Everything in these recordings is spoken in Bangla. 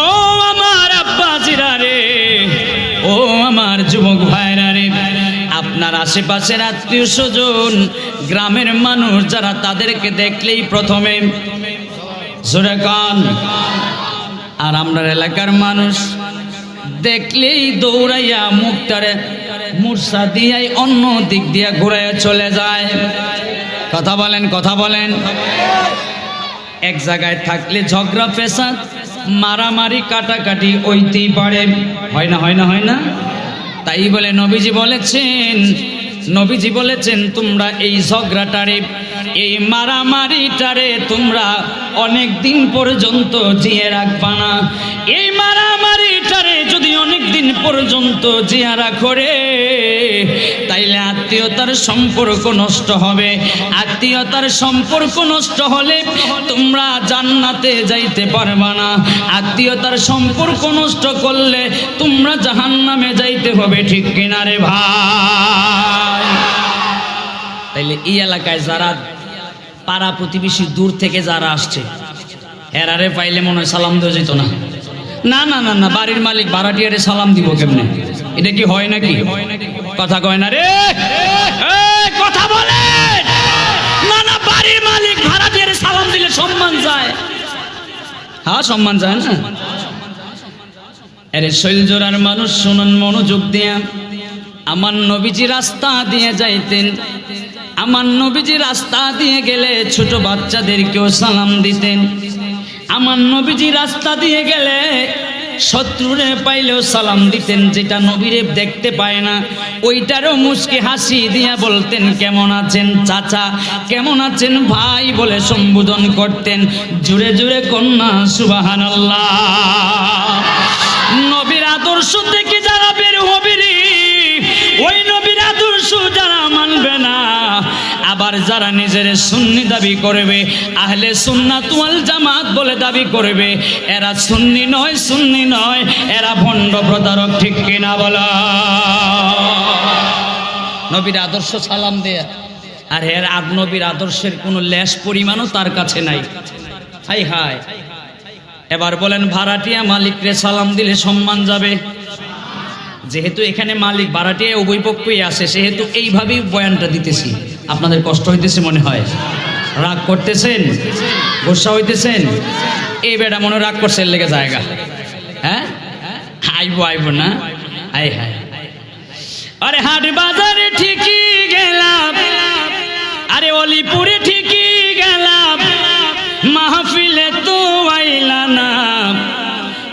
ও আমার আব্বাজিরা রে, ও আমার যুবক ভাইরা রে, আপনার আশেপাশের আত্মীয় স্বজন, গ্রামের মানুষ যারা তাদেরকে দেখলেই প্রথমে জোরে আর আপনার এলাকার মানুষ দেখলেই দৌড়াইয়া মুখটারে মূর্ছা দিয়াই অন্য দিক দিয়া ঘুরাইয়া চলে যায়। কথা বলেন কথা বলেন। এক জায়গায় থাকলে ঝগড়া পেশাদ মারামারি কাটাকাটি ওইতেই পারে। হয় না হয় না হয় না? তাই বলে নবীজি বলেছেন নবীজি বলেছেন, তোমরা এই ঝগড়াটারে, এই মারামারিটারে তোমরা অনেক দিন পর্যন্ত জিয়ে রাখবা না। এই মারামারিটারে যদি অনেক দিন পর্যন্ত জিয়া রাখো রে তাইলে আত্মীয়তার সম্পর্ক নষ্ট হবে। আত্মীয়তার সম্পর্ক নষ্ট হলে তোমরা জান্নাতে যাইতে পারবা না। আত্মীয়তার সম্পর্ক নষ্ট করলে তোমরা জাহান্নামে যাইতে হবে, ঠিক কিনা রে ভাই? তাইলে এই এলাকায় যারা পাড়া প্রতিবেশী দূর থেকে যারা আসছে হেরারে পাইলে মনে হয় সালাম দেওয়া যেত না। না না না না, বাড়ির মালিক ভাড়াটিয়ারে সালাম দিব কেমনে? এটা কি হয় নাকি? কথা কয় না রে। কথা বলে না না, বাড়ির মালিক ভাড়াটিয়ারে সালাম দিলে সম্মান যায়। হ্যাঁ সম্মান যায় না? আরে, শৈলজোড়ার মানুষ, শুনুন মনোযোগ দিয়া। আমার নবীজি রাস্তা দিয়ে যাইতেন। আমার নবীজি রাস্তা দিয়ে গেলে ছোট বাচ্চাদেরকেও সালাম দিতেন। আমার নবীজি রাস্তা দিয়ে গেলে শত্রুরে পাইলেও সালাম দিতেন, যেটা নবীরে দেখতে পায় না। ওইটারও মুসকে হাসি দিয়া বলতেন, কেমন আছেন চাচা? কেমন আছেন ভাই? বলে সম্বোধন করতেন, জুড়ে জুড়ে কন্যা সুবাহান নবীর আদর্শ থেকে আবার যারা নিজের সুন্নি দাবি করবে, আহলে সুন্নাত ওয়াল জামাত বলে দাবি করবে, এরা সুন্নি নয় সুন্নি নয়, এরা ভণ্ড প্রতারক, ঠিক কিনা বলা? নবীর আদর্শ সালাম দেয়া। আর এর আদ নবীর আদর্শের কোনো লেশ পরিমাণও তার কাছে নাই। হাই হাই। এবার বলেন, ভাড়াটিয়া মালিকরে সালাম দিলে সম্মান যাবে? যেহেতু এখানে মালিক ভাড়াটিয়া উভয় পক্ষই আসে সেহেতু এইভাবেই বয়ানটা দিতেছি। আপনাদের কষ্ট হইতেছে মনে হয়। রাগ করতেছেন? গোসা হইতেছেন? এই বেটা মনে রাগ করছে, এর লেগে জায়গা। হ্যাঁ? আইবো আইবো না? আই হায়। আরে হাট বাজারে ঠিকই গেলাম। আরে অলিপুরে ঠিকই গেলাম। মাহফিলে তো আইলা না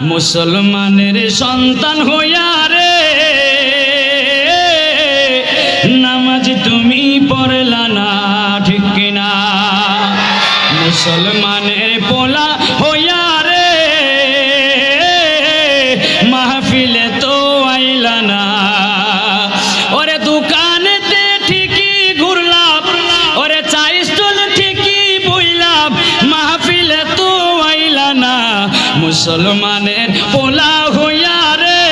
মুসলমানের সন্তান হইয়া রে। মুসলমানের পোলা হইয়া রে।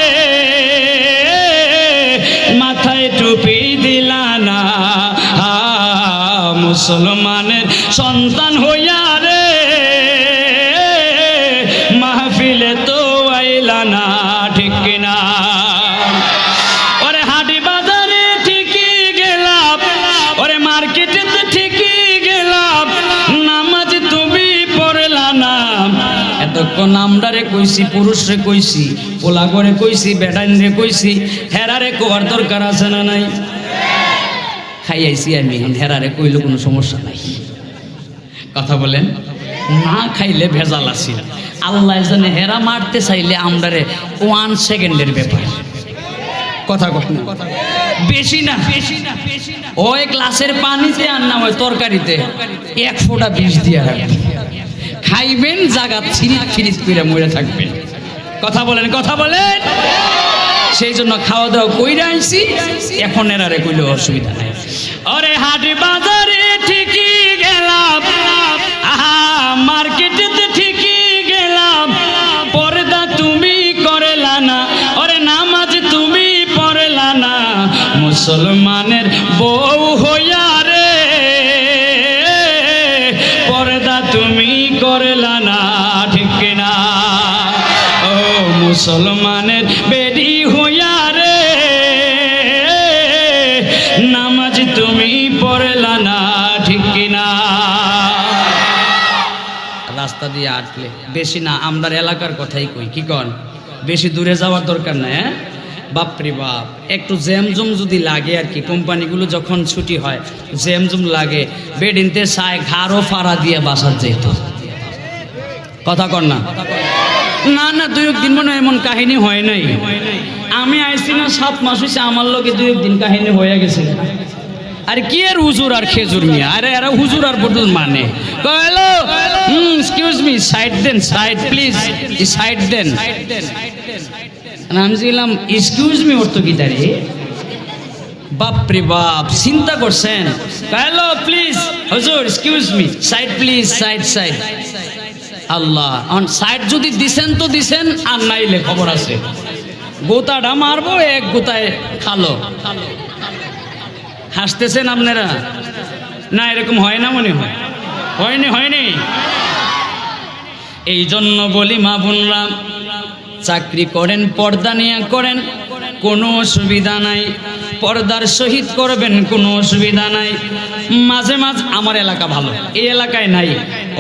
মাথায় টুপি দিলা না। হা, মুসলমানের সন্তান কইছি, পুরুষরে কইছি পোলা করে কইছি বেটাইন রে কইছি, হেরারে কোয়ার দরকার আছে না নাই? খাই আইছি আমি হেরারে কইলে কোনো সমস্যা নাই। কথা বলেন? না খাইলে ভেজাল আসি আল্লাহ জানে হেরা মারতে চাইলে আমরারে ওয়ান সেকেন্ডের ব্যাপার। কথা কথা বেশি না। বেশি না। বেশি না ওই গ্লাসের পানিতে আর না, ওই তরকারিতে এক ফোঁটা বিষ দিয়ে রাখবেন খাইবেন জাগা ছিরিত ছিরিত করে মরে থাকবেন কথা বলেন কথা বলেন। সেই জন্য খাওয়া দাওয়া কইরা আনছি এখন এরারে কইলে অসুবিধা নাই। আরে হাট বাজারে ঠিকই গেলাম, আহা, মার্কেটেতে ঠিকই গেলাম। পর্দা তুমি করলা না ওরে নামাজ তুমি পড়লা না। মুসলমানের বউ হইয়া মুসলমানের বেডি হইয়া রে। নামাজ তুমি পড়লা না, ঠিক কিনা? রাস্তা দিয়ে আটলে। বেশি না, আমদার এলাকার কথাই কই, কি কন? বেশি দূরে যাওয়ার দরকার নাই হ্যাঁ? বাপরে বাপ, একটু জ্যামজুম যদি লাগে আর কি, কোম্পানিগুলো যখন ছুটি হয়, জ্যামজুম লাগে। বেডিনতে সায় ঘাড়ও ফাড়া দিয়ে বাসার যেত। কথা কর না? না না, দুই দিন মনে এমন কাহিনী হয় নাই। আমি আইসি না, সাত মাস হয়েছে আমার লোকে দুই দিন কাহিনী হয়ে গেছে। আরে কি আর হুজুর আর খেজুর মিয়া? আরে এরা হুজুর আর বদল মানে? হ্যালো এক্সকিউজ মি সাইড দেন সাইড প্লিজ সাইড দেন। আমি ছিলাম এক্সকিউজ মি অর্থ কি দাঁড়ি? বাপরে বাপ, চিন্তা করছেন? হ্যালো প্লিজ হুজুর excuse me side please side side Allah. On side যদি দিছেন তো দিছেন, আর নাইলে খবর আছে। গোতাটা মারবো, এক গোতায় খালো। হাসতেছেন আপনারা? না, এরকম হয় না মনে হয়। হয়নি হয়নি। এই জন্য বলি, মা বোনরা, চাকরি করেন, পর্দা নিয়ে করেন, কোনো অসুবিধা নাই। পর্দার সহিত করবেন, কোনো অসুবিধা নাই। মাঝে মাঝে আমার এলাকা ভালো, এই এলাকায় নাই।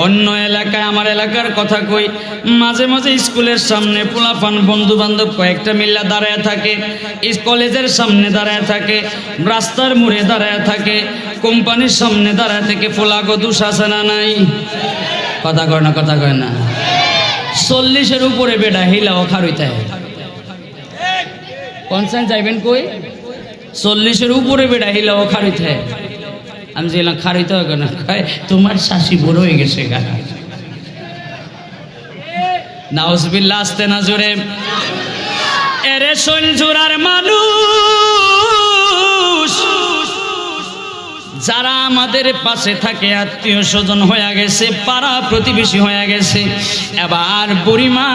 অন্য এলাকায় আমার এলাকার কথা কই। মাঝে মাঝে স্কুলের সামনে পোলাপান বন্ধু বান্ধব কয়েকটা মিল্লা দাঁড়ায় থাকে কলেজের সামনে দাঁড়ায় থাকে, রাস্তার মোড়ে দাঁড়ায় থাকে, কোম্পানির সামনে দাঁড়ায় থেকে পোলাগো দুঃশাসনা নাই? কথা কয় না, কথা কয় না। চল্লিশের উপরে বেডা হিলাও খারইতে কনসার্ন যাইবেন কই? চল্লিশের উপরে বেডা হিলাও খারইতে আমি যেলাম খারিতে হবে না কয়, তোমার শাশি বড় হয়ে গেছে গা। নাউজবিল্লা আসতে না জোরে। এরে সঞ্জুরার জোরার মানুষ যারা আমাদের পাশে থাকে, আত্মীয় স্বজন হয়ে গেছে, পাড়া প্রতিবেশী হয়ে গেছে, এবার বুড়িমা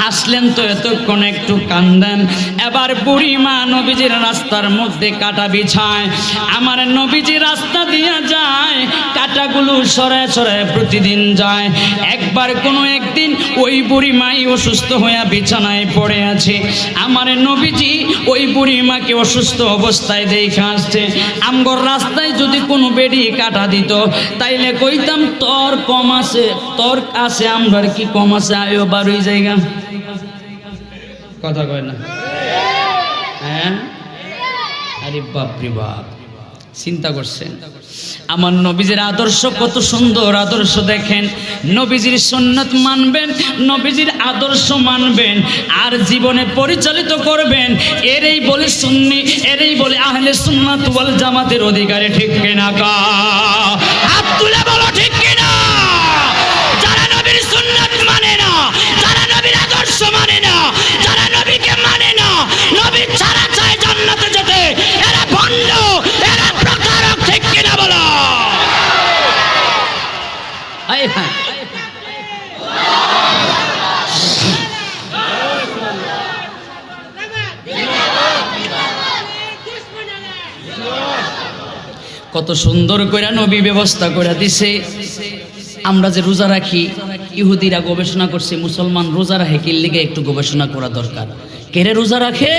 হাসলেন তো এতক্ষণ একটু কান্দেন, এবার বুড়িমা নবীজির রাস্তার মধ্যে কাটা বিছায়, আমার নবীজি রাস্তা দিয়ে যায়, কাটাগুলো সরায় সরায় প্রতিদিন যায়, একবার কোনো একদিন ওই বুড়িমাই অসুস্থ হয়ে বিছানায় পড়ে আছে, আমার নবীজি ওই বুড়িমাকে অসুস্থ অবস্থায় দেখে আসছে আমগর রাস্তায় যদি কোনো বেডি কাটা দিত, তাইলে কইতাম, তোর কম আছে, তোর আছে আমরা কি কম আছে, আয়ো বারোই জায়গা। কথা কয় না? হ্যাঁ? আরে বাপরে বাপ। চিন্তা করছেন আমার নবীজির আদর্শ কত সুন্দর আদর্শ দেখেন। নবীজির সন্ন্যত মানবেন, নবীজির আদর্শ মানবেন, আর জীবনে পরিচালিত করবেন। এরই বলে সুন্নি, এরই বলে আহলে সুন্নাত ওয়াল জামাতের অধিকারে ঠিক কিনা কা? কত সুন্দর করে নবী ব্যবস্থা করে দিছে। আমরা যে রোজা রাখি, ইহুদিরা গবেষণা করছে, মুসলমান রোজা রাখে কি লিগে একটু গবেষণা করা দরকার? কেরে রোজা রাখে?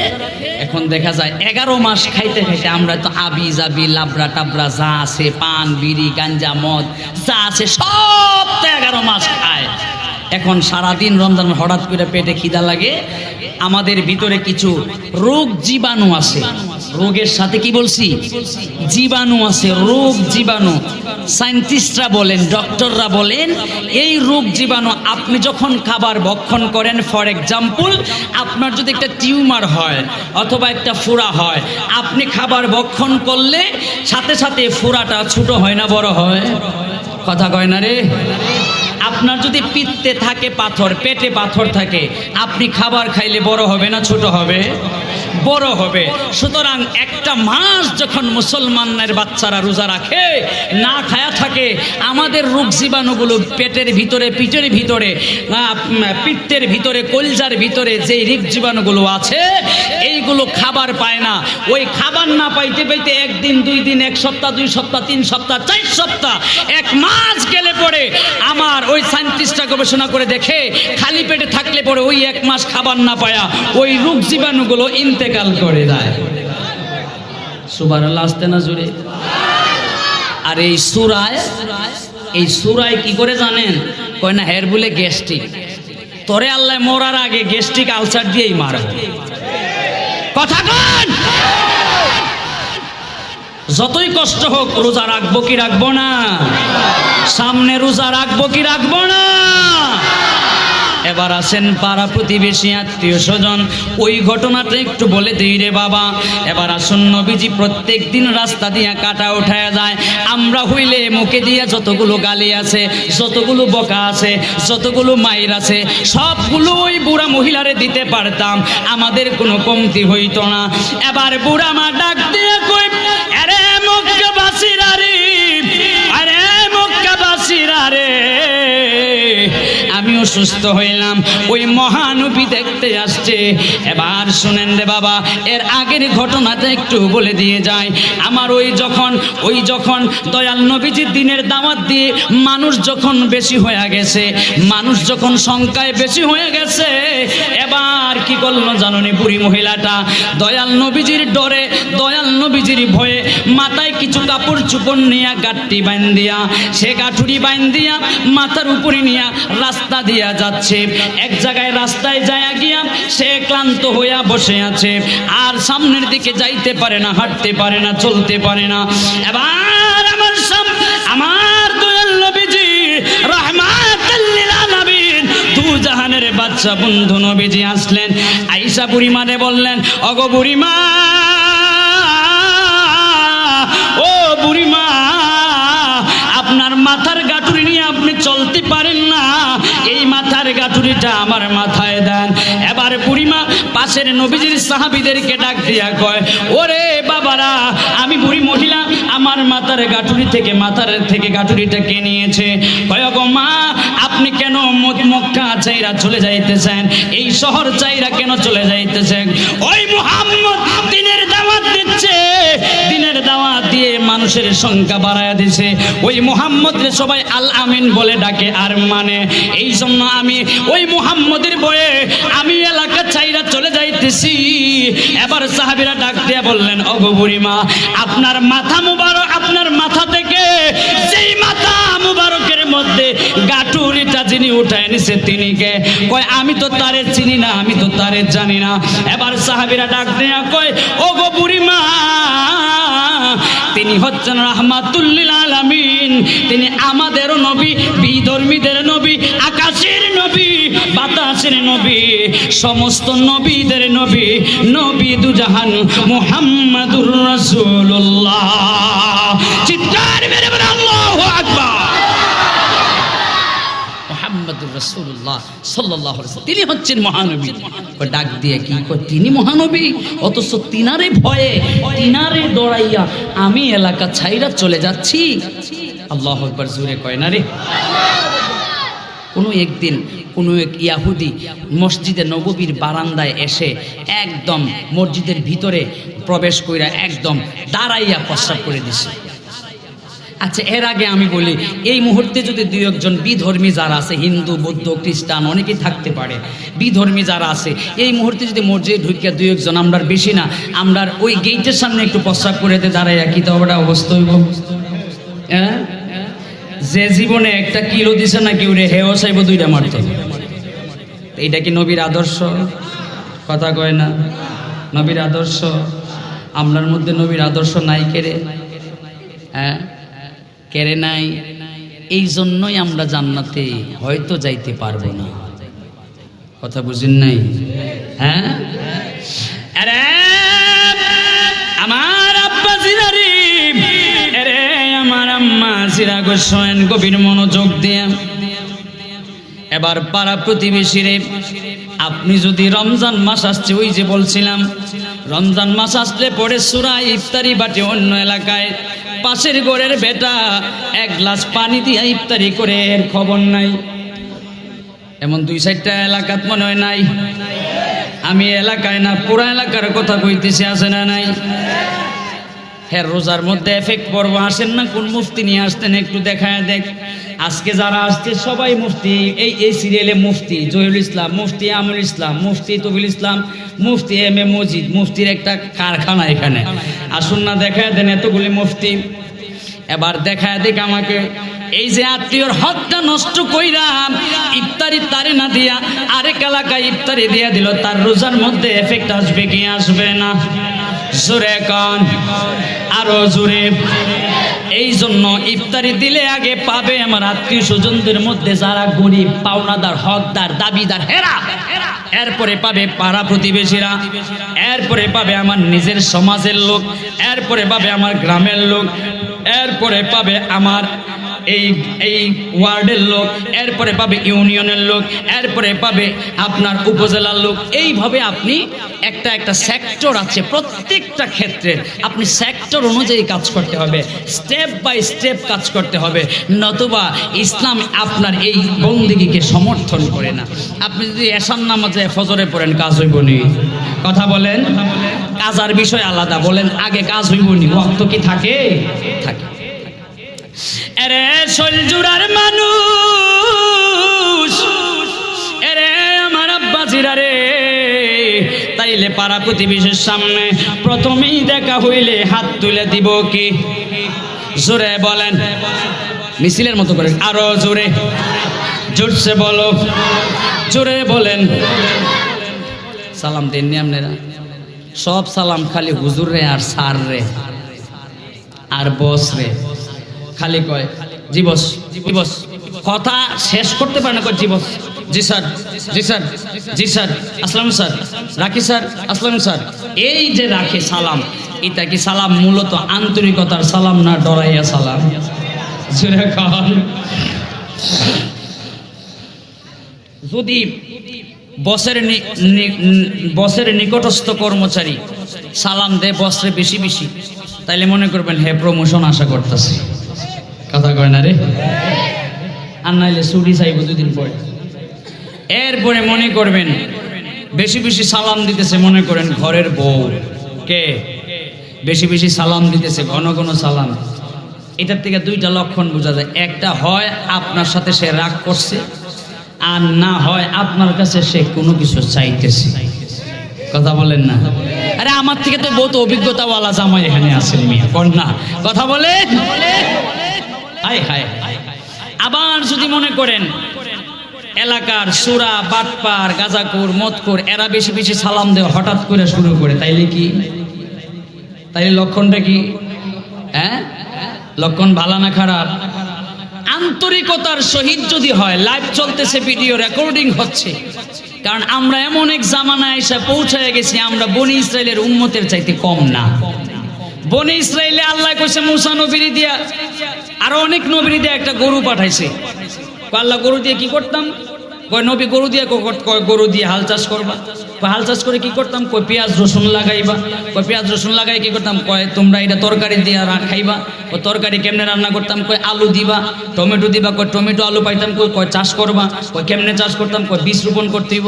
এখন দেখা যায়, এগারো মাস খাইতে খাইতে আমরা তো আবি জাবি, লাবড়া টাবড়া যা আছে, পান, বিড়ি, গাঞ্জা, মদ, যা আছে, সব তো এগারো মাস খায়। এখন সারাদিন রমজান হঠাৎ করে পেটে খিদা লাগে। আমাদের ভিতরে কিছু রোগ জীবাণু আছে। রোগের সাথে কি বলছি? জীবাণু আছে, রোগ জীবাণু। সায়েন্টিস্টরা বলেন, ডক্টররা বলেন, এই রোগ জীবাণু আপনি যখন খাবার ভক্ষণ করেন, ফর এক্সাম্পল, আপনার যদি একটা টিউমার হয় অথবা একটা ফোড়া হয়, আপনি খাবার ভক্ষণ করলে সাথে সাথে ফোড়াটা ছোট হয় না, বড় হয়? কথা কয় না রে? আপনার যদি পিত্তে থাকে পাথর, পেটে পাথর থাকে, আপনি খাবার খাইলে বড় হবে না ছোট হবে? বড় হবে। সুতরাং একটা মাস যখন মুসলমানের বাচ্চারা রোজা রাখে, না খায়া থাকে, আমাদের রোগ জীবাণুগুলো পেটের ভিতরে, পিঠের ভিতরে পিত্তের ভিতরে, কলজার ভিতরে যে রোগ জীবাণুগুলো আছে, এইগুলো খাবার পায় না। ওই খাবার না পাইতে পাইতে একদিন, দুই দিন, এক সপ্তাহ, দুই সপ্তাহ, তিন সপ্তাহ, চার সপ্তাহ, এক মাস গেলে পরে আমার ওই সায়েন্টিস্টরা গবেষণা করে দেখে, খালি পেটে থাকলে পরে ওই এক মাস খাবার না পায়া, ওই রোগ জীবাণুগুলো ইন্তেকাল করে দেয়। সুবার আসতে না জুড়ে আর এই সুরায় এই সুরায় কি করে জানেন? কয় না, হের বলে গ্যাস্ট্রিক। তরে আল্লাহ মরার আগে গ্যাস্ট্রিক আলসার দিয়েই মারব। কথা কন! যতই কষ্ট হোক, রোজা রাখব কি রাখব না? সামনে রোজা রাখব কি রাখব না? এবার আসেন পাড়া প্রতিবেশী আত্মীয় স্বজন। ওই ঘটনাটা একটু বলে দিই রে বাবা। এবার আসুন নবীজি, প্রত্যেক দিন রাস্তা দিয়া কাটা উঠায় যায়। আমরা হইলে মুখে দিয়া যতগুলো গালি আছে, যতগুলো বকা আছে, যতগুলো মায়ের আছে, সবগুলো ওই বুড়া মহিলারে দিতে পারতাম। আমাদের কোনো কমতি হইতো না। এবার বুড়া মা ডাক দিয়ে কই আরে মক্কাবাসীরা রে, আরে মক্কাবাসীরা রে। আমিও সুস্থ হইলাম। ওই মহানবী দেখতে আসছে। এবার শুনেন রে বাবা, এর আগের ঘটনাটা একটু বলে দিয়ে যায়। আমার ওই যখন ওই যখন দয়াল নবীজির দিনের দাওয়াত দিয়ে মানুষ যখন বেশি হয়ে গেছে, মানুষ যখন সংখ্যায় বেশি হয়ে গেছে, এবার কি করল জাননি বুড়ি মহিলাটা? দয়াল নবীজির ডরে, দয়াল নবীজির ভয়ে মাথায় কিছু কাপড় চুপড় নিয়া গাঠটি বাইন দিয়া সে গাঠুরি বাইন দিয়া মাথার উপরে নিয়া রাস্তা দিয়া যাচ্ছে। এক জায়গায় রাস্তায় যায় গিয়া সে ক্লান্ত হইয়া বসে আছে। আর সামনের দিকে যাইতে পারে না, হাঁটতে পারে না, চলতে পারে না। এবার আমার সাম আমার দয়াল নবীজি আলামিন জাহানের বাদশা বন্ধু নবীজি আসলেন। আইসা বুড়িমারে বললেন, অগো বুড়িমা, ও বুড়িমা, আপনার মাথার গাঁটুরি নিয়ে আপনি চলতে পারেন না। এই মাথার গাঁটুরিটা আমার মাথায় দেন। এবার বুড়িমা পাশের নবীজির সাহাবিদেরকে ডাক দিয়া কয়, ওরে বাবারা, আমি বুড়ি মহিলা, আমার মাথার গাঁটুরি থেকে মাথার থেকে গাঁটুরিটা কে নিয়েছে? কয় গো মা, আপনি কেন মক্কা চাইরা চলে যাইতেছেন? এই শহর চাইরা কেন চলে যাইতেছেন? ওই দিনের দিচ্ছে দিনের দাওয়াত দিয়ে মানুষের সংখ্যা বাড়ায় দিছে ওই মুহাম্মদরে সবাই আল আমিন বলে ডাকে, আর মানে এই জন্য আমি ওই মুহাম্মদের বয়ে আমি এলাকা চাইরা চলে যাইতেছি। এবার সাহাবিরা ডাক দিয়া বললেন অগো বুড়িমা আপনার মাথা মুবারক, আপনার মাথা থেকে সেই মাথা মুবারকের মধ্যে গাটুরিটা যিনি উঠায় নিছে তিনি কে কয়, আমি তো তারে চিনি না, আমি তো তারে জানি না। এবার সাহাবিরা ডাক দেয়া কয় ও গো বুড়িমা, তিনি হচ্ছেন রাহমাতুল্লিল আলামিন। তিনি আমাদেরও নবী, বিধর্মীদের নবী, আকাশের নবী, বাতাসের নবী, সমস্ত নবীদের নবী নবী দুজাহান মুহাম্মাদুর রাসূলুল্লাহ। চিৎকার মেরে বলে আল্লাহু আকবার মোহাম্মদুর রসুল্লাহ সাল্লাহ তিনি হচ্ছেন মহানবী। ডাক দিয়ে কি তিনি মহানবী। অথচ তিনারে ভয়ে, তিনারে দৌড়াইয়া আমি এলাকা ছাইরা চলে যাচ্ছি। আল্লাহ একবার জুড়ে কয় না রে। কোনো একদিন কোনো এক ইয়াহুদি মসজিদে নববীর বারান্দায় এসে একদম মসজিদের ভিতরে প্রবেশ কইরা একদম দাঁড়াইয়া প্রস্রাব করে দিছে। আচ্ছা এর আগে আমি বলি, এই মুহূর্তে যদি দুই একজন বিধর্মী যারা আছে, হিন্দু, বৌদ্ধ, খ্রিস্টান, অনেকেই থাকতে পারে, বিধর্মী যারা আছে, এই মুহূর্তে যদি মসজিদে ঢুকিয়া দুই একজন আমরা বেশি না আমরা ওই গেটের সামনে একটু প্রস্রাব করে দিয়ে দাঁড়াইয়া কি তো ওটা অবস্থা হইব? হ্যাঁ যে জীবনে একটা কিলো দিছে না কেউ রে হেও চাইব দুইটা মারত। এইটা কি নবীর আদর্শ? কথা কয় না। নবীর আদর্শ? আমরার মধ্যে নবীর আদর্শ নাই কেড়ে হ্যাঁ? কেড়ে নাই। এই জন্যই আমরা জান্নাতে হয়তো যাইতে পারব না। কথা বুঝেন নাই? হ্যাঁ? আরে, আমার আরে, আমার আম্মা গভীর মনোযোগ এবার পাড়া প্রতিবেশীরে, আপনি যদি রমজান মাস আসছে, ওই যে বলছিলাম, রমজান মাস আসলে পরে সুরা ইফতারি বাটে অন্য এলাকায়। পাশের ঘরের বেটা এক গ্লাস পানি দিয়ে ইফতারি করে, এর খবর নাই। এমন দুই চারটা এলাকাত মনে হয় নাই। আমি এলাকায় না, পুরা এলাকার কথা কইতেছি, আছে না নাই? হ্যাঁ রোজার মধ্যে এফেক্ট পর্ব আসেন না, কোন মুফতি নিয়ে আসতেন একটু দেখায় দেখ। আজকে যারা আসছে, সবাই মুফতি, এই এই সিরিয়ালে মুফতি, জহিরুল ইসলাম, মুফতি আমুল ইসলাম, মুফতি তবিল ইসলাম, মুফতি এম এ মজিদ, মুফতির একটা কারখানা এখানে। আসুন না, দেখায় দেন এতগুলি মুফতি। এবার দেখায় দেখ আমাকে। এই যে আত্মীয়র হকটা নষ্ট কইরাম, ইফতারি তারি না দিয়া, আরেক এলাকায় ইফতারি দিয়া দিল, তার রোজার মধ্যে এফেক্ট আসবে কি আসবে না? জোরে কন, আরও জোরে। এই জন্য ইফতারি দিলে আগে পাবে আমার আত্মীয় স্বজনদের মধ্যে যারা গরিব, পাওনাদার, হকদার, দাবিদার, হেরা। এরপরে পাবে পাড়া প্রতিবেশীরা, এরপরে পাবে আমার নিজের সমাজের লোক, এরপরে পাবে আমার গ্রামের লোক, এরপরে পাবে আমার এই এই ওয়ার্ডের লোক, এরপরে পাবে ইউনিয়নের লোক, এরপরে পাবে আপনার উপজেলার লোক। এইভাবে আপনি একটা একটা সেক্টর আছে প্রত্যেকটা ক্ষেত্রে। আপনি সেক্টর অনুযায়ী কাজ করতে হবে। স্টেপ বাই স্টেপ কাজ করতে হবে। নতুবা ইসলাম আপনার এই বন্দিগিকে সমর্থন করে না। আপনি যদি এসান নামাজে ফজরে পড়েন, কাজ হইব নি। কথা বলেন? কাজার বিষয় আলাদা। বলেন, আগে কাজ হইব নি। রক্ত কি থাকে? থাকে। এরে সলজুরার মানুষ, এরে আমার আব্বা জিরা রে। তাইলে পাড়া প্রতিবেশীর সামনে প্রথমেই দেখা হইলে হাত তুলে দিব কি? জোরে বলেন। মিছিলের মতো করে আরও জোরে। জোরসে বলো। জোরে বলেন। সালাম দেননি আপনারা? সব সালাম খালি হুজুর রে আর সার রে। আর বস রে। খালি কয়, জি বস জি বস। কথা শেষ করতে পারে না, কয়, জি বস। জি স্যার জি স্যার জি স্যার, আসলাম স্যার। রাখি স্যার, আসলাম স্যার। এই যে রাখে সালাম, এটা কি সালাম মূলত আন্তরিকতার সালাম না ডরাইয়া সালাম? যদি বসের বসের নিকটস্থ কর্মচারী সালাম দে বসরে বেশি বেশি, তাইলে মনে করবেন, হে প্রমোশন আশা করতেছে। কথা কয় না রে? আর নাইলে চুরি চাইব দুদিন পরে। এরপরে মনে করবেন, বেশি বেশি সালাম দিতেছে মনে করেন ঘরের বউ। কে? বেশি বেশি সালাম দিতেছে, ঘন ঘন সালাম। এটার থেকে দুইটা লক্ষণ বোঝা যায়। একটা হয়, আপনার সাথে সে রাগ করছে, আর না হয়, আপনার কাছে সে কোনো কিছু চাইতেছে। কথা বলেন না? আরে আমার থেকে তো বহুত অভিজ্ঞতাওয়ালা জামাই এখানে আছেন মিয়া। কন্যা কথা বলে আবার যদি মনে করেন, এলাকার সুরা, বাটপার, গাজাকুর মতকুর এরা বেশি বেশি সালাম দেওয়া হঠাৎ করে শুরু করে। তাইলে কি? তাইলে লক্ষণটা কি? হ্যাঁ? লক্ষণ ভালো না খারাপ? আন্তরিকতার সহিত যদি হয় লাইভ চলতেছে ভিডিও রেকর্ডিং হচ্ছে। কারণ আমরা এমন এক জামানায় এসে পৌঁছায় গেছি, আমরা বনি ইসরায়েলের উন্মতের চাইতে কম না। বনি ইসরায়েলে আল্লাহ কইছে, মুসা নবীরি দিয়া আরও অনেক নবীরি দিয়া একটা গরু পাঠাইছে। আল্লাহ গরু দিয়ে কি করতাম? কয়, নবী গরু দিয়ে কয় গরু দিয়ে হাল চাষ করবা। কয়, হাল চাষ করে কি করতাম? কয়, পেঁয়াজ, রসুন লাগাইবা। কয়, পেঁয়াজ, রসুন লাগাই কি করতাম? কয়, তোমরা এটা তরকারি দিয়ে খাইবা। কয়, তরকারি কেমনে রান্না করতাম? কয়, আলু দিবা, টমেটো দিবা। কয়, টমেটো আলু পাইতাম। কয়, চাষ করবা। কয়, কেমনে চাষ করতাম? কয়, বীজ রোপণ করতে হইব।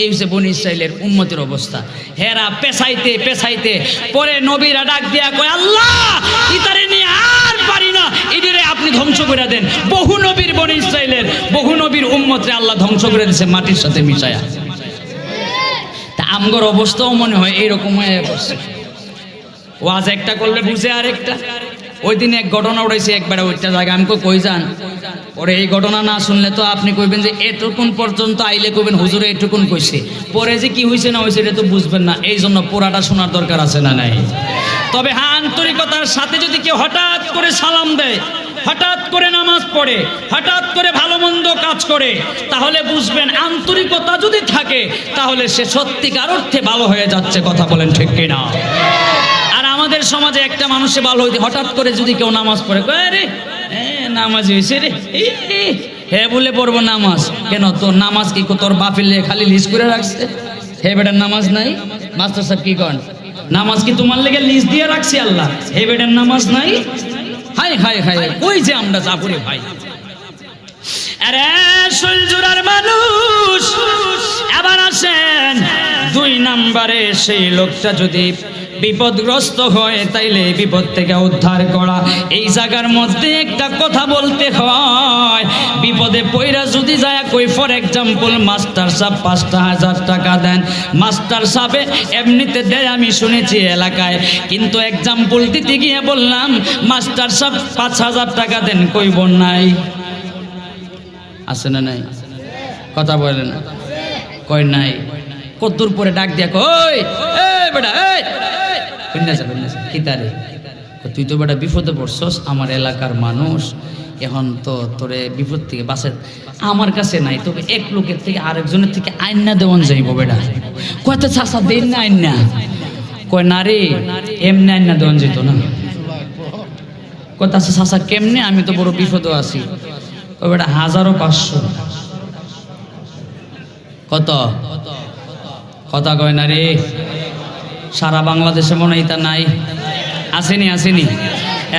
এই হচ্ছে বনি ইসরায়েলের উন্মতির অবস্থা। হেরা পেছাইতে পেছাইতে, পরে নবীরা ডাক দিয়া কয়, আল্লাহ, ইতারে নিয়ে আর পারি না। ইদিরে আপনি ধ্বংস করে দেন। বহু নবীর বনি ইসরায়েলের বহু নবীর উম্মতরে আল্লাহ ধ্বংস করে দিয়েছে মাটির সাথে মিশায়া। তা আমগর অবস্থাও মনে হয় এইরকম হয়ে ওয়াজ একটা করলে বুঝে আরেকটা। ওই দিন এক ঘটনা উঠেছে একবারে ওইটা জায়গা। আমি কই, যান? পরে এই ঘটনা না শুনলে তো আপনি কইবেন যে এটুকুন পর্যন্ত আইলে কইবেন হুজুরে এটুকুন কইছে। পরে যে কি হয়েছে না হয়েছে এটা তো বুঝবেন না। এই জন্য পুরাটা শোনার দরকার আছে না নাই? তবে হ্যাঁ আন্তরিকতার সাথে যদি কেউ হঠাৎ করে সালাম দেয় হঠাৎ করে নামাজ পড়ে হঠাৎ করে ভালো মন্দ কাজ করে তাহলে বুঝবেন আন্তরিকতা যদি থাকে তাহলে সে সত্যিকার অর্থে ভালো হয়ে যাচ্ছে কথা বলেন ঠিক কিনা? আমাদের সমাজে একটা মানুষে ভালো হইতে, হঠাৎ করে যদি কেউ নামাজ পড়ে রে? নামাজ হয়েছে রে। হে বলে পড়ব নামাজ। কেন তোর নামাজ কি তোর বাপিলে খালি লিজ করে রাখছে? হে বেটার নামাজ নাই? মাস্টার সাহেব কি কন? নামাজ কি তোমার লেগে লিজ দিয়ে রাখছি আল্লাহ? হে বেটার নামাজ নাই? হাই হাই হাই ওই যে আমরা চাপুরে ভাই? আরে সুলজুরার মানুষ, এবার আসেন দুই নাম্বারে সেই লোকটা যদি বিপদগ্রস্ত হয়, তাইলে বিপদ থেকে উদ্ধার করা। এই জায়গার মধ্যে একটা কথা বলতে হয়, বিপদে পইরা যদি যায়, কই ফর এক্সাম্পল মাস্টার সাহেব পাঁচটা হাজার টাকা দেন। মাস্টার সাহেবে এমনিতে দেয়, আমি শুনেছি এলাকায়। কিন্তু এক্সাম্পল দিতে গিয়ে বললাম মাস্টার সাহেব, পাঁচ হাজার টাকা দেন কইব নাই? আছে না নাই? কথা বলে না। কই নাই? কদ্দুর পরে ডাক দিয়া কই এই বেটা, এই তুই তো বেটা বিপদে পড়ছস, আমার এলাকার মানুষ। এখন তো তোরে বিপদ থেকে বাঁচে আমার কাছে নাই, তোকে এক লোকের থেকে আরেকজনের থেকে আইনা দেওয়ান যাইব বেটা। কয়তো চাষা দেন না আইনা। কয়, না এমনি আইনা দেওয়ান যেত না। আছে চাষা কেমনে? আমি তো বড় বিপদও আছি। কবে এটা হাজারো পাঁচশো। কত? কথা কয় না রে। সারা বাংলাদেশে মনে হয় তা নাই। আসেনি আসেনি।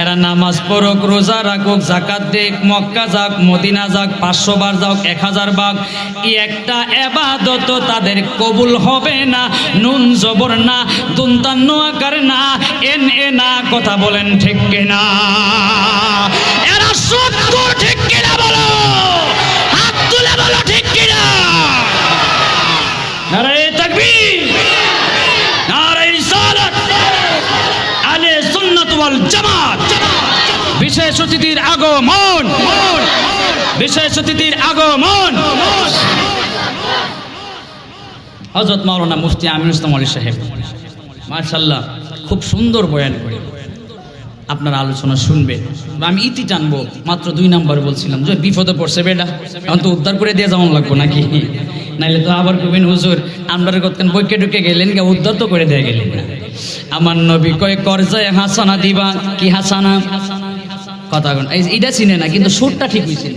এরা নামাজ পড়ুক, রোজা রাখুক জাকাত দেখ মক্কা যাক, মদিনা যাক, পাঁচশো বার যাক, এক হাজার বার। এই একটা এবাদত তাদের কবুল হবে না, নুন জবর না, দুন্তান্ন আকার না, এন এ না, কথা বলেন ঠিক কিনা? এরা সত্য ঠিক অতিথির আগমন। বিশেষ অতিথির আগমন। হজরত মাওলানা মুফতি আমির ইসলাম আলী সাহেব মার্শাল্লাহ খুব সুন্দর বয়ান করে। আপনার আলোচনা শুনবেন আমি ইতি টানবো, মাত্র দুই নাম্বার বলছিলাম। যে বিপদে পড়ছে বেটা, এখন তো উদ্ধার করে দিয়ে যেমন লাগবো নাকি? নাইলে তো আবার কবেন হুজুর আমরা কতক্ষণ বইকে ঢুকে গেলেন কে উদ্ধার তো করে দিয়ে গেলেন আমার নবী কয়, করজায় হাসানা দিবা, কি হাসানা? কথা কোন। এটা চিনে না, কিন্তু সুরটা ঠিক হয়েছে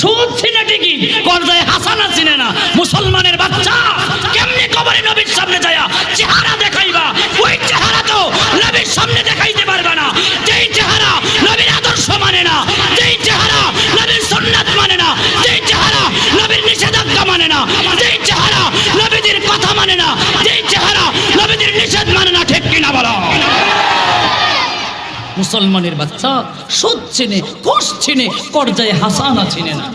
সুদ চিনে ঠিকই, করজায় হাসানা চিনে না। মুসলমানের বাচ্চা, কেমনে কবরে নবীর সামনে যায় চেহারা দেখাইবা? ওই চেহারা তো নবীর সামনে দেখাইতে পারবে না। যেই চেহারা নবীর আদর্শ মানে না, যেই চেহারা নবীর সুন্নাত মানে না, যেই চেহারা নবীর নিষেধাজ্ঞা মানে না, যেই চেহারা নবীদের কথা মানে না, যেই চেহারা নবীদের নিষেধ মানে না ঠিক কিনা বলো মুসলমানের বাচ্চা সুদ চেনে, কোষ চেনে, করজায় হাসানা চেনে না।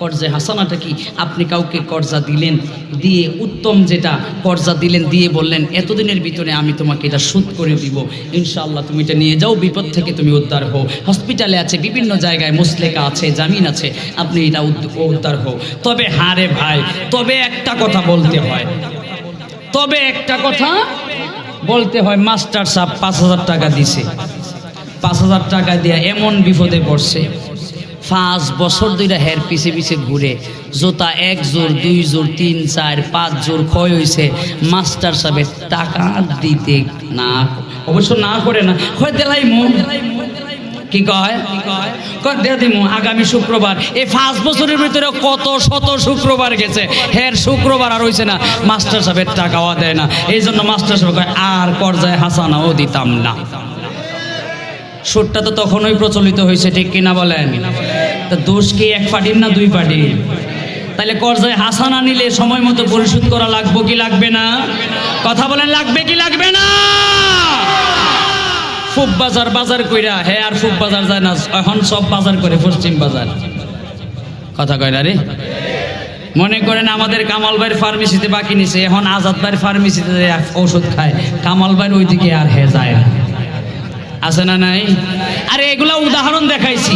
কর্জায় হাসানাটা কি? আপনি কাউকে কর্জা দিলেন, দিয়ে উত্তম যেটা কর্জা দিলেন, দিয়ে বললেন, এতদিনের ভিতরে আমি তোমাকে এটা সুদ করে দিব। ইনশাআল্লাহ তুমি এটা নিয়ে যাও, বিপদ থেকে তুমি উদ্ধার হও। হসপিটালে আছে, বিভিন্ন জায়গায় মুসলেকা আছে, জামিন আছে, আপনি এটা উদ্ধার হও। তবে হারে ভাই, তবে একটা কথা বলতে হয়। তবে একটা কথা বলতে হয় মাস্টার সাহেব পাঁচ হাজার টাকা দিছে। পাঁচ হাজার টাকা দিয়া এমন বিপদে পড়ছে। পাঁচ বছর দুইটা হের পিছে পিছে ঘুরে, জোতা এক জোর, দুই জোর, তিন, চার, পাঁচ জোর ক্ষয় হয়েছে মাস্টার সাহেবের টাকা দিতে না অবশ্য না করে না হয় দেলাই মন। কি কয়? কয়, দে দিমু, আগামী শুক্রবার। এই পাঁচ বছরের ভিতরে কত শত শুক্রবার গেছে। হের শুক্রবার আর হয়েছে না, মাস্টার সাহেবের টাকাও দেয় না। এই জন্য মাস্টার সাহেব কয়, আর পর্যায়ে হাসানাও দিতাম না। সুরটা তো তখনই প্রচলিত হয়েছে, ঠিক কিনা বলেন? তা দোষ কি এক পার্টির না দুই পার্টির? তাহলে কর্জায় হাসানা নিলে সময় মতো পরিশোধ করা লাগবে কি লাগবে না? কথা বলেন, লাগবে কি লাগবে না? ফুব বাজার বাজার কইরা, হে আর ফুব বাজার যায় না, এখন সব বাজার করে পশ্চিম বাজার। কথা কয় না রে? মনে করেন আমাদের কামাল ভাইয়ের ফার্মেসিতে বাকি নিছে, এখন আজাদ ভাইয়ের ফার্মেসিতে ঔষধ খায়, কামাল ভাইয়ের ওইদিকে আর হে যায় না। আছে না নাই? আরে এগুলা উদাহরণ দেখাইছি।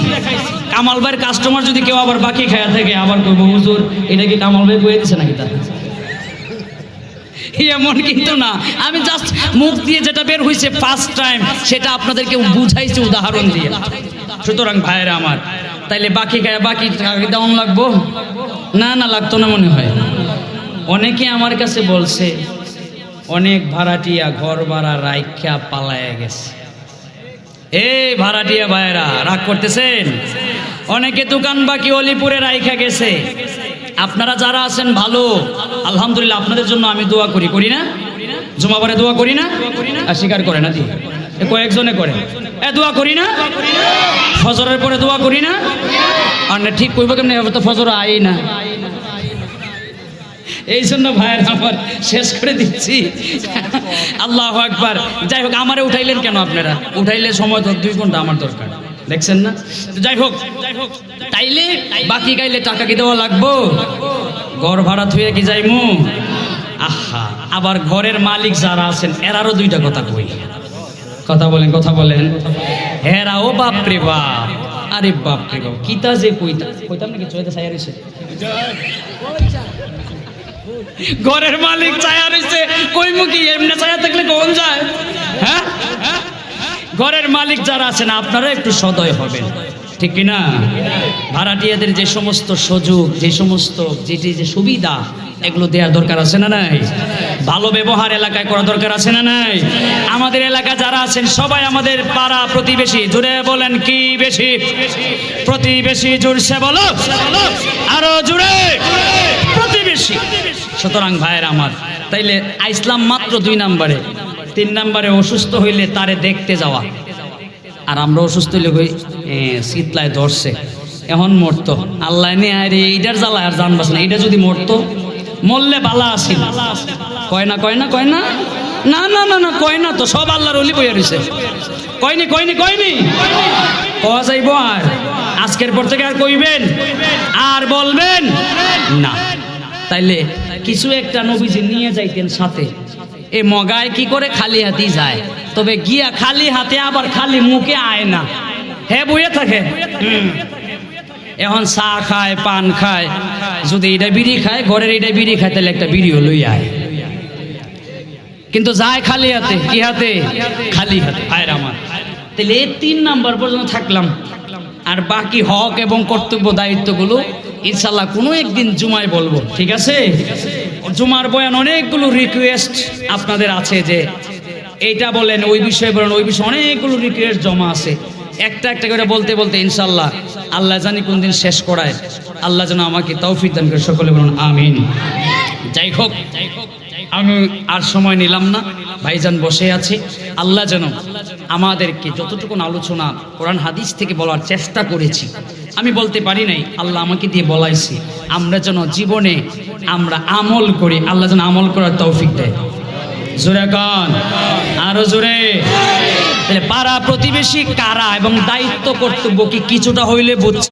কামাল ভাইয়ের কাস্টমার যদি কেউ আবার বাকি খায়া থাকে, আবার কইব, হুজুর, এটা কি কামাল ভাই কয়ে দিছে নাকি তা এমন কিন্তু না। আমি জাস্ট মুখ দিয়ে যেটা বের হয়েছে ফার্স্ট টাইম সেটা আপনাদেরকে বুঝাইছি উদাহরণ দিয়ে। সুতরাং ভাইয়েরা আমার, তাইলে বাকি বাকি দেওয়ান লাগবো? না না, লাগতো না মনে হয়। অনেকে আমার কাছে বলছে, অনেক ভাড়াটিয়া ঘর ভাড়া রাইখা পালায় গেছে। এই ভাড়াটিয়া ভাইয়েরা, রাগ করতেছেন? অনেকে দোকান বাকি অলিপুরে রাইখা গেছে। আপনারা যারা আছেন ভালো, আলহামদুলিল্লাহ আপনাদের জন্য আমি দোয়া করি করি না? জমা পরে দোয়া করি না? আর স্বীকার করে না কয়েকজনে করে। এ দোয়া করি না? ফজরের পরে দোয়া করি না? আর না, ঠিক কইব কেমন? তো ফজর আই না। এই জন্য ভাইয়ের আমার শেষ করে দিচ্ছি। আল্লাহ একবার যাই হোক, আমারে উঠাইলেন কেন আপনারা? উঠাইলে সময় দুই ঘণ্টা আমার দরকার। দেখছেন না? যাই হোক, তাইলে বাকি গাইলে টাকা কি দেওয়া লাগবো? ঘর ভাড়া থুয়ে কি যাইমু? আহা, আবার ঘরের মালিক যারা আছেন, এরারও দুইটা কথা কই। কথা বলেন কথা বলেন। হেরা, ও বাপ। আরে বাপ রে বাপ, কিতা যে কইতা কইতাম নাকি? চয়েতে সাইয়া রইছে। ঘরের মালিক চায়া রইছে। কইমু কি, এমনি চায়া থাকলে কোন যায়? হ্যাঁ? ঘরের মালিক যারা আছেন, আপনারা একটু সদয় হবেন। ঠিক কি না? ভাড়াটিয়াদের যে সমস্ত সুযোগ, যে সমস্ত যেটি যে সুবিধা, এগুলো দেওয়ার দরকার আছে না নাই? ভালো ব্যবহার এলাকায় করা দরকার আছে না নাই? আমাদের এলাকা যারা আছেন, সবাই আমাদের পাড়া প্রতিবেশী। জুড়ে বলেন, কি বেশি? প্রতিবেশী জুড়ছে বলো, আরও জুড়ে। প্রতিবেশী। সুতরাং ভাইয়ের আমার, তাইলে আইসলাম মাত্র দুই নাম্বারে। তিন নাম্বারে অসুস্থ হইলে তারে দেখতে যাওয়া। আর আমরা অসুস্থ হইলে এ, শীতলায় ধরছে। এখন মরতো। আল্লাহ নিয়ে আরে এইটার জ্বালা আর জানবাস না। এইটা যদি মরতো মরলে বালা আসিল কয় না কয় না কয় না? না না না না কয় না তো সব আল্লাহর অলি বইয়া রয়েছে কয়নি কয়নি কয়নি কওয়া যাইব আর। আজকের পর থেকে আর কইবেন আর বলবেন না। তাইলে কিছু একটা নবীজি নিয়ে যাইতেন সাথে। এ মগায় কি করে খালি হাতেই যায়? তবে গিয়া খালি হাতে আবার খালি মুখে আয় না। হে বইয়ে থাকে। এখন চা খায়, পান খায়, যদি এটা বিড়ি খায়, ঘরের এটা বিড়ি খায়, তাহলে একটা বিড়িও লই আয়। কিন্তু যায় খালি হাতে, কি হাতে? খালি হাতে, আয় আমার তাহলে এই তিন নাম্বার পর্যন্ত থাকলাম। আর বাকি হক এবং কর্তব্য দায়িত্বগুলো ইনশাল্লাহ কোনো একদিন জুমায় বলব। ঠিক আছে? জুমার বয়ান অনেকগুলো রিকোয়েস্ট আপনাদের আছে যে এইটা বলেন, ওই বিষয়ে বলেন, ওই বিষয়ে অনেকগুলো রিকোয়েস্ট জমা আছে। একটা একটা করে বলতে বলতে ইনশাল্লাহ আল্লাহ জানি কোন দিন শেষ করায়। আল্লাহ যেন আমাকে তৌফিক দান করে, সকলে বলুন, আমিন। যাই হোক। আমি আর সময় নিলাম না। ভাইজান বসে আছে। আল্লাহ যেন আমাদেরকে যতটুকুন আলোচনা কোরআন হাদিস থেকে বলার চেষ্টা করেছি, আমি বলতে পারি নাই, আল্লাহ আমাকে দিয়ে বলাইছি, আমরা যেন জীবনে আমরা আমল করি, আল্লাহ যেন আমল করার তৌফিক দেয়। জোরে কান। আরও জোরে। তাহলে পাড়া প্রতিবেশী কারা এবং দায়িত্ব কর্তব্য কি কিছুটা হইলে বুঝছে